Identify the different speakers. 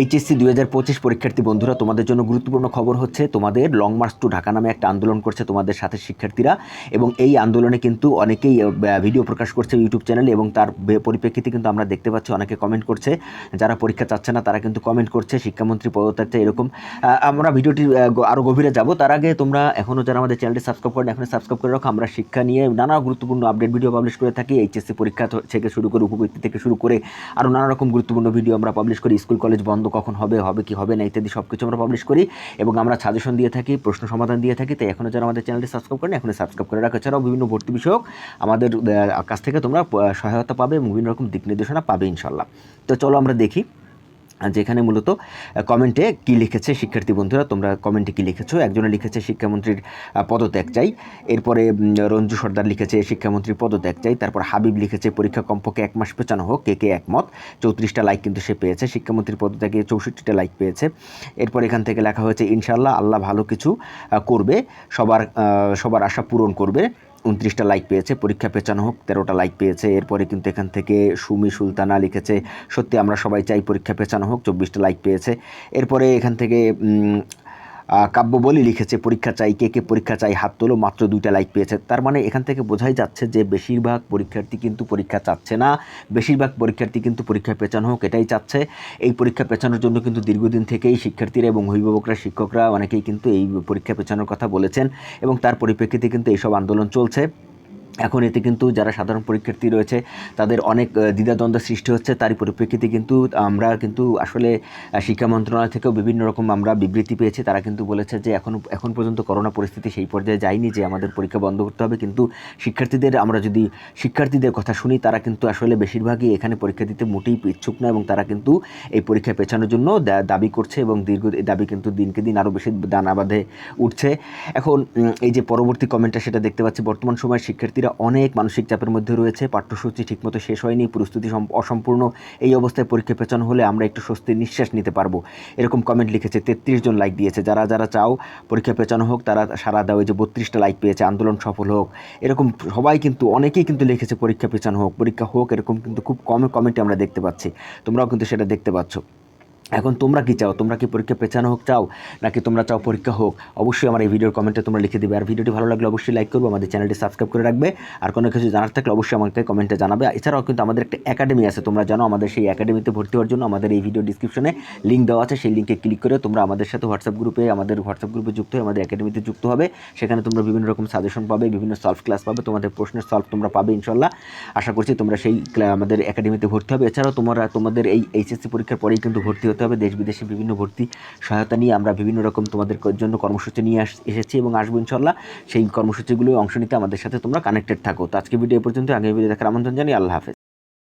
Speaker 1: HSC দুই হাজার পঁচিশ পরীক্ষার্থী বন্ধুরা, তোমাদের জন্য গুরুত্বপূর্ণ খবর হচ্ছে তোমাদের লং মার্চ টু ঢাকা নামে একটা আন্দোলন করছে তোমাদের সাথে শিক্ষার্থীরা এবং এই আন্দোলনে কিন্তু অনেকেই ভিডিও প্রকাশ করছে ইউটিউব চ্যানেলে এবং তার পরিপ্রেক্ষিতে কিন্তু আমরা দেখতে পাচ্ছি অনেকে কমেন্ট করছে। যারা পরীক্ষা চাচ্ছে না, তারা কিন্তু কমেন্ট করছে, শিক্ষামন্ত্রী পদত্যাগ চাই এরকম আমরা ভিডিওটি আরও গভীরে যাব। তার আগে তোমরা এখনও যারা আমাদের চ্যানেলটি সাবস্ক্রাইব করেন এখন সাবস্ক্রাইব করে রাখো। আমরা শিক্ষা নিয়ে নানা গুরুত্বপূর্ণ আপডেট ভিডিও পাবলিশ করে থাকি। এইচএসসি পরীক্ষা থেকে শুরু করে উপবৃত্তি থেকে শুরু করে আরও নানা রকম গুরুত্বপূর্ণ ভিডিও আমরা পাবলিশ করি। স্কুল কলেজ বন্ধ কখন হবে হবে কি হবে না ইত্যাদি সব কিছু আমরা পাবলিশ করি এবং আমরা সাজেশন দিয়ে থাকি, প্রশ্ন সমাধান দিয়ে থাকি। তাই এখনও যারা আমাদের চ্যানেলটি সাবস্ক্রাইব করেন এখনই সাবস্ক্রাইব করে রাখো। এছাড়াও বিভিন্ন ভর্তি বিষয়ক আমাদের কাছ থেকে তোমরা সহায়তা পাবে এবং বিভিন্ন রকম দিক নির্দেশনা পাবে ইনশাল্লাহ তো চলো আমরা দেখি। যেখানে মূলত কমেন্টে কি লিখেছে শিক্ষার্থী বন্ধুরা, তোমরা কমেন্টে কি লিখেছো? একজনে লিখেছে শিক্ষামন্ত্রীর পদত্যাগ চাই। এরপরে রঞ্জু সর্দার লিখেছে শিক্ষামন্ত্রীর পদত্যাগ চাই। তারপর হাবিব লিখেছে পরীক্ষা কমপক্ষে এক মাস পেছানো হোক, কে কে একমত? চৌত্রিশটা লাইক কিন্তু সে পেয়েছে, শিক্ষামন্ত্রীর পদত্যাগে চৌষট্টিটা লাইক পেয়েছে। এরপর এখান থেকে লেখা হয়েছে ইনশাল্লাহ আল্লাহ ভালো কিছু করবে, সবার সবার আশা পূরণ করবে। উনত্রিশটা লাইক পেয়েছে, পরীক্ষা পেছানো হোক, তেরোটা লাইক পেয়েছে। এরপরে কিন্তু এখান থেকে সুমি সুলতানা লিখেছে, সত্যি আমরা সবাই চাই পরীক্ষা পেছানো হোক চব্বিশটা লাইক পেয়েছে। এরপরে এখান থেকে কাব্য বলি লিখেছে, পরীক্ষা চাই, কে কে পরীক্ষা চাই, হাত তোলো, মাত্র দুইটা লাইক পেয়েছে। তার মানে এখান থেকে বোঝাই যাচ্ছে যে বেশিরভাগ পরীক্ষার্থী কিন্তু পরীক্ষা চাচ্ছে না। বেশিরভাগ পরীক্ষার্থী কিন্তু পরীক্ষা পেছানো হোক, এটাই চাচ্ছে। এই পরীক্ষা পেছানোর জন্য কিন্তু দীর্ঘদিন থেকেই শিক্ষার্থীরা এবং অভিভাবকরা, শিক্ষকরা অনেকেই কিন্তু এই পরীক্ষা পেছানোর কথা বলেছেন এবং তার পরিপ্রেক্ষিতে কিন্তু এইসব আন্দোলন চলছে। এখন এতে কিন্তু যারা সাধারণ পরীক্ষার্থী রয়েছে, তাদের অনেক দ্বিধাদ্বন্দ্ব সৃষ্টি হচ্ছে। তারই পরিপ্রেক্ষিতে কিন্তু আমরা কিন্তু আসলে শিক্ষা মন্ত্রণালয় থেকেও বিভিন্ন রকম আমরা বিবৃতি পেয়েছি। তারা কিন্তু বলেছে যে এখন এখন পর্যন্ত করোনা পরিস্থিতি সেই পর্যায়ে যায়নি যে আমাদের পরীক্ষা বন্ধ করতে হবে। কিন্তু শিক্ষার্থীদের, আমরা যদি শিক্ষার্থীদের কথা শুনি, তারা কিন্তু আসলে বেশিরভাগই এখানে পরীক্ষা দিতে মোটেই ইচ্ছুক না এবং তারা কিন্তু এই পরীক্ষা পেছানোর জন্য দাবি করছে এবং দীর্ঘ দাবি কিন্তু দিনকে দিন আরও বেশি দানা বাঁধে উঠছে। এখন এই যে পরবর্তী কমেন্টটা, সেটা দেখতে পাচ্ছি। বর্তমান সময়ে শিক্ষার্থীরা অনেক মানসিক চাপের মধ্যে রয়েছে। পাঠ্যসূচি ঠিকমতো শেষ হয়নি, প্রস্তুতি অসম্পূর্ণ। এই অবস্থায় পরীক্ষা পেছন হলে আমরা একটু স্বস্তির নিঃশ্বাস নিতে পারব। এরকম কমেন্ট লিখেছে তেত্রিশ জন লাইক দিয়েছে। যারা যারা চাও পরীক্ষা পেছানো হোক, তারা সারা দাও। এই যে বত্রিশটা লাইক পেয়েছে, আন্দোলন সফল হোক। এরকম সবাই কিন্তু, অনেকেই কিন্তু লিখেছে পরীক্ষা পেছানো হোক। পরীক্ষা হোক, এরকম কিন্তু খুব কম কমেন্টে আমরা দেখতে পাচ্ছি। তোমরাও কিন্তু সেটা দেখতে পাচ্ছ। এখন তোমরা কি চাও? তোমরা কি পরীক্ষা পেছানো হোক চাও? নাকি তোমরা চাও পরীক্ষা হোক? অবশ্যই আমার এই ভিডিওর কমেন্টে তোমরা লিখে দিবে। আর ভিডিওটি ভালো লাগলে অবশ্যই লাইক করবে, আমাদের চ্যানেলটি সাবস্ক্রাইব করে রাখবে। আর কোনো কিছু জানার থাকলে অবশ্যই আমাকে কমেন্টে জানাবে। এছাড়াও কিন্তু আমাদের একটা একাডেমি আছে, তোমরা জানো, আমাদের সেই একাডেমিতে ভর্তি হওয়ার জন্য আমাদের এই ভিডিও ডিসক্রিপশনে লিঙ্ক দেওয়া আছে। সেই লিঙ্কে ক্লিক করে তোমরা আমাদের সাথে হোয়াটসঅ্যাপ গ্রুপে আমাদের হোয়াটসঅ্যাপ গ্রুপে যুক্ত হয়ে আমাদের একাডেমিতে যুক্ত হবে। সেখানে তোমরা বিভিন্ন রকম সাজেশন পাবে, বিভিন্ন সলভ ক্লাস পাবে, তোমাদের প্রশ্নের সলভ তোমরা পাবে ইনশাল্লাহ আশা করছি তোমরা সেই আমাদের একাডেমিতে ভর্তি হবে। এছাড়াও তোমরা তোমাদের এই এইচএসসি পরীক্ষার পরেই কিন্তু ভর্তি হতে হবে, দেশ বিদেশে বিভিন্ন ভর্তি সহায়তা নিয়ে আমরা বিভিন্ন রকম তোমাদের জন্য কর্মসূচি নিয়ে এসেছি এবং আসব ইনশাল্লাহ সেই কর্মসূচিগুলো অংশ নিতে আমাদের সাথে তোমরা কানেক্টেড থাকো। তো আজকে ভিডিও পর্যন্ত আগামী ভিডিও দেখার আমন্ত্রণ জানি আল্লাহ হাফেজ।